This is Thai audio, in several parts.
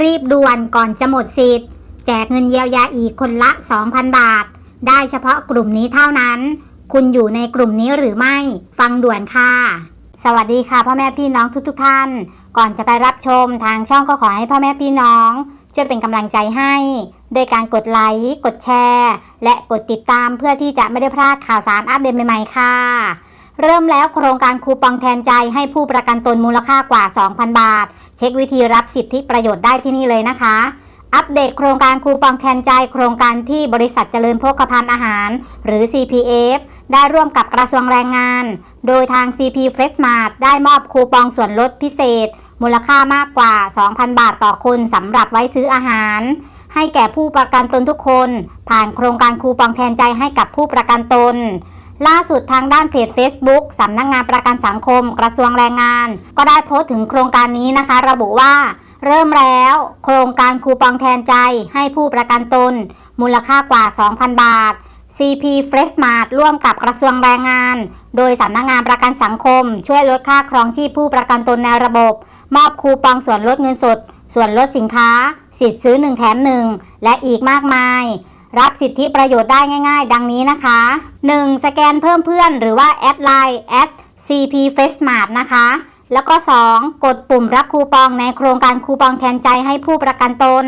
รีบด่วนก่อนจะหมดสิทธิ์ แจกเงินเยียวยาอีกคนละ 2,000 บาท ได้เฉพาะกลุ่มนี้เท่านั้น คุณอยู่ในกลุ่มนี้หรือไม่ ฟังด่วนค่ะ สวัสดีค่ะพ่อแม่พี่น้องทุกๆทท่าน ก่อนจะไปรับชมทางช่องก็ขอให้พ่อแม่พี่น้องช่วยเป็นกำลังใจให้โดยการกดไลค์กดแชร์ และกดติดตามเพื่อที่จะไม่ได้พลาดข่าวสารอัปเดตใหม่ๆค่ะ เริ่มแล้วโครงการคูปองแทนใจให้ผู้ประกันตนมูลค่ากว่า 2,000 บาท เช็ควิธีรับสิทธิประโยชน์ได้ที่นี่เลยนะคะ อัปเดตโครงการคูปองแทนใจ โครงการที่บริษัทเจริญโภคภัณฑ์อาหาร หรือ CPF ได้ร่วมกับกระทรวงแรงงาน โดยทาง CP Fresh Mart ได้มอบคูปองส่วนลดพิเศษ มูลค่ามากกว่า 2,000 บาทต่อคนสำหรับไว้ซื้ออาหาร ให้แก่ผู้ประกันตนทุกคน ผ่านโครงการคูปองแทนใจให้กับผู้ประกันตน ล่าสุดทางด้านเพจ Facebook สำนักงงานประกันสังคม กระทรวงแรงงาน ก็ได้โพสต์ถึงโครงการนี้นะคะ ระบุว่า เริ่มแล้ว โครงการคูปองแทนใจให้ผู้ประกันตน มูลค่ากว่า 2,000 บาท CP Fresh Mart ร่วมกับกระทรวงแรงงาน โดยสำนักงงานประกันสังคม ช่วยลดค่าครองชีพผู้ประกันตนในระบบ มอบคูปองส่วนลดเงินสด ส่วนลดสินค้า สิทธิ์ซื้อ 1 แถม 1 และอีกมากมาย รับสิทธิประโยชน์ได้ง่าย ๆ ดังนี้นะคะ 1. สแกนเพิ่มเพื่อนหรือว่าแอดไลน์ at cp f r e s h m a r t นะคะ แล้วก็ 2. กดปุ่มรับคูปองในโครงการคูปองแทนใจให้ผู้ประกันตน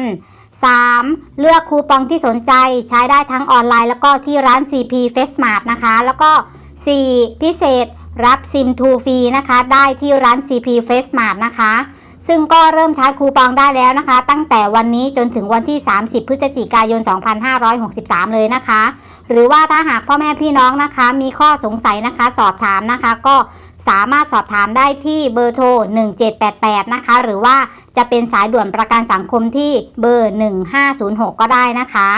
3. เลือกคูปองที่สนใจใช้ได้ทั้งออนไลน์ แล้วก็ที่ร้าน CP f r e s h m a r t นะคะ แล้วก็ 4. พิเศษรับซิมทูฟรีนะคะ ได้ที่ร้าน CP f r e s h m a r t นะคะ ซึ่งก็เริ่มใช้คูปองได้แล้วนะคะ ตั้งแต่วันนี้จนถึงวันที่ 30 พฤศจิกายน 2563 เลยนะคะ หรือว่าถ้าหากพ่อแม่พี่น้องนะคะ มีข้อสงสัยนะคะ สอบถามนะคะ ก็สามารถสอบถามได้ที่เบอร์โทร 1788 นะคะ หรือว่าจะเป็นสายด่วนประกันสังคมที่เบอร์ 1506 ก็ได้นะคะ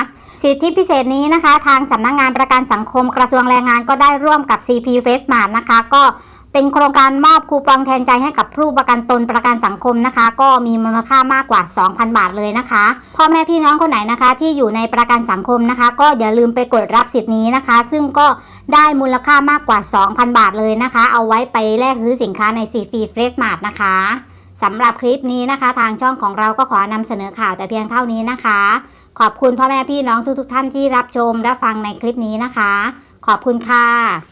สิทธิพิเศษนี้นะคะ ทางสำนักงงานประกันสังคมกระทรวงแรงงานก็ได้ร่วมกับ CP f a c e m a r t นะคะ ก็ เป็นโครงการมอบคูปองแทนใจให้กับผู้ประกันตนประกันสังคมนะคะ ก็มีมูลค่ามากกว่า 2,000 บาทเลยนะคะพ่อแม่พี่น้องคนไหนนะคะ ที่อยู่ในประกันสังคมนะคะ ก็อย่าลืมไปกดรับสิทธิ์นี้นะคะ ซึ่งก็ได้มูลค่ามากกว่า 2,000 บาทเลยนะคะ เอาไว้ไปแลกซื้อสินค้าใน CP f r e s h Mart นะคะสำหรับคลิปนี้นะคะ ทางช่องของเราก็ขอนำเสนอข่าวแต่เพียงเท่านี้นะคะ ขอบคุณพ่อแม่พี่น้องทุกๆ ท่านที่รับชมและฟังในคลิปนี้นะคะ ขอบคุณค่ะ